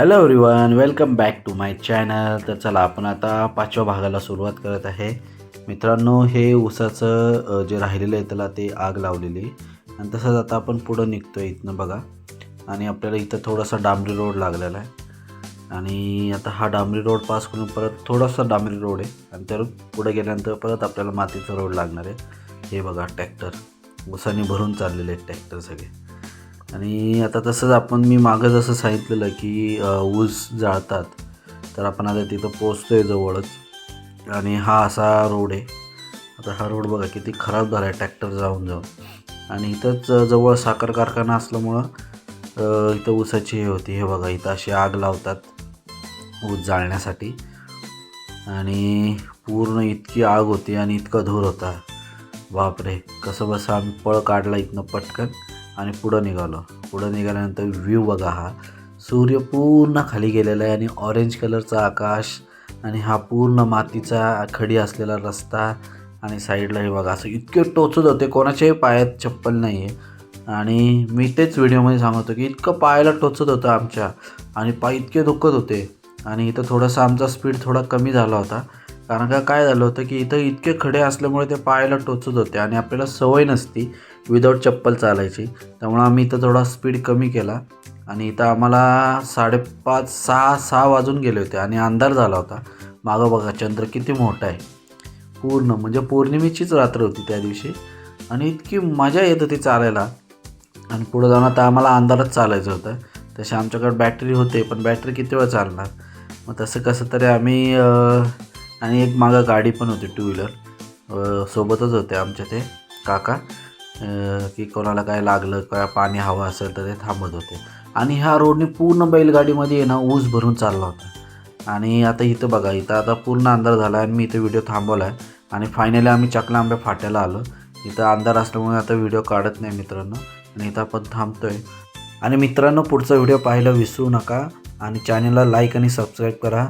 Hello everyone welcome back to my channel तर चला आपण आता पाचव्या भागाला सुरुवात करत आहे. मित्रांनो हे ऊसाचं जे राहिलेलं आहे त्याला ते आग लावलेली आणि तसंच आता आपण पुढं निघतो आहे इथनं बघा. आणि आपल्याला इथं थोडासा डांबरी रोड लागलेला आहे. आणि आता हा डांबरी रोड पास करून परत थोडासा डांबरी रोड आहे. आणि त्यावर पुढे गेल्यानंतर परत आपल्याला मातीचा रोड लागणार आहे. हे बघा ट्रॅक्टर. ऊसाने भरून चाललेले आहेत ट्रॅक्टर सगळे. आणि आता तसंच आपण मी मागं जसं सांगितलेलं की ऊस जाळतात तर आपण आता तिथं पोचतो आहे जवळच. आणि हा असा रोड आहे. आता हा रोड बघा किती खराब झाला आहे ट्रॅक्टर जाऊन जाऊन. आणि इथंच जवळ साखर कारखाना असल्यामुळं इथं ऊसाची हे होती. हे बघा इथं अशी आग लावतात ऊस जाळण्यासाठी. आणि पूर्ण इतकी आग होती आणि इतका धूर होता. बापरे कसं बसं आम्ही पळ काढला इथनं पटकन. आणि पुढं निघालो. पुढं निघाल्यानंतर व्ह्यू बघा हा. सूर्य पूर्ण खाली गेलेला आहे आणि ऑरेंज कलरचा आकाश आणि हा पूर्ण मातीचा खडी असलेला रस्ता आणि साईडला हे बघा. असं इतके टोचत होते कोणाच्याही पायात चप्पल नाही आहे आणि मी तेच व्हिडिओमध्ये सांगतो की इतकं पायाला टोचत होतं आमच्या आणि पाय इतके दुखत होते. आणि इथं थोडासा आमचा स्पीड थोडा कमी झाला होता. कारण का काय झालं होतं की इथं इतके खडे असल्यामुळे ते पायाला टोचत होते आणि आपल्याला सवय नसती विदाऊट चप्पल चालायची. त्यामुळं आम्ही इथं थोडा स्पीड कमी केला आणि इथं आम्हाला साडेपाच सहा सहा वाजून गेले होते आणि अंधार झाला होता. मागं बघा चंद्र किती मोठा आहे. पूर्ण म्हणजे पौर्णिमेचीच रात्र होती त्या दिवशी आणि इतकी मजा येत होती चालायला. आणि पुढं जाऊन आता आम्हाला अंधारच चालायचं होतं. तसे आमच्याकडे बॅटरी होते पण बॅटरी किती वेळ चालणार? मग तसं कसं तरी आम्ही आणि एक मागं गाडी पण होती टू व्हीलर सोबतच होते आमच्या ते काका. की कोणाला काय लागलं काय पाणी हवं असेल तर ते थांबत होते. आणि ह्या रोडने पूर्ण बैलगाडीमध्ये आहे ना ऊस भरून चालला होता. आणि आता इथं बघा इथं आता पूर्ण अंधार झाला आणि मी इथं व्हिडिओ थांबवला आहे आणि फायनली आम्ही चकला आंब्या फाट्याला आलो. इथं अंधार असल्यामुळे आता व्हिडिओ काढत नाही मित्रांनो. आणि इथं आपण आहे आणि मित्रांनो पुढचा व्हिडिओ पाहायला विसरू नका. आणि चॅनलला लाईक आणि सबस्क्राईब करा.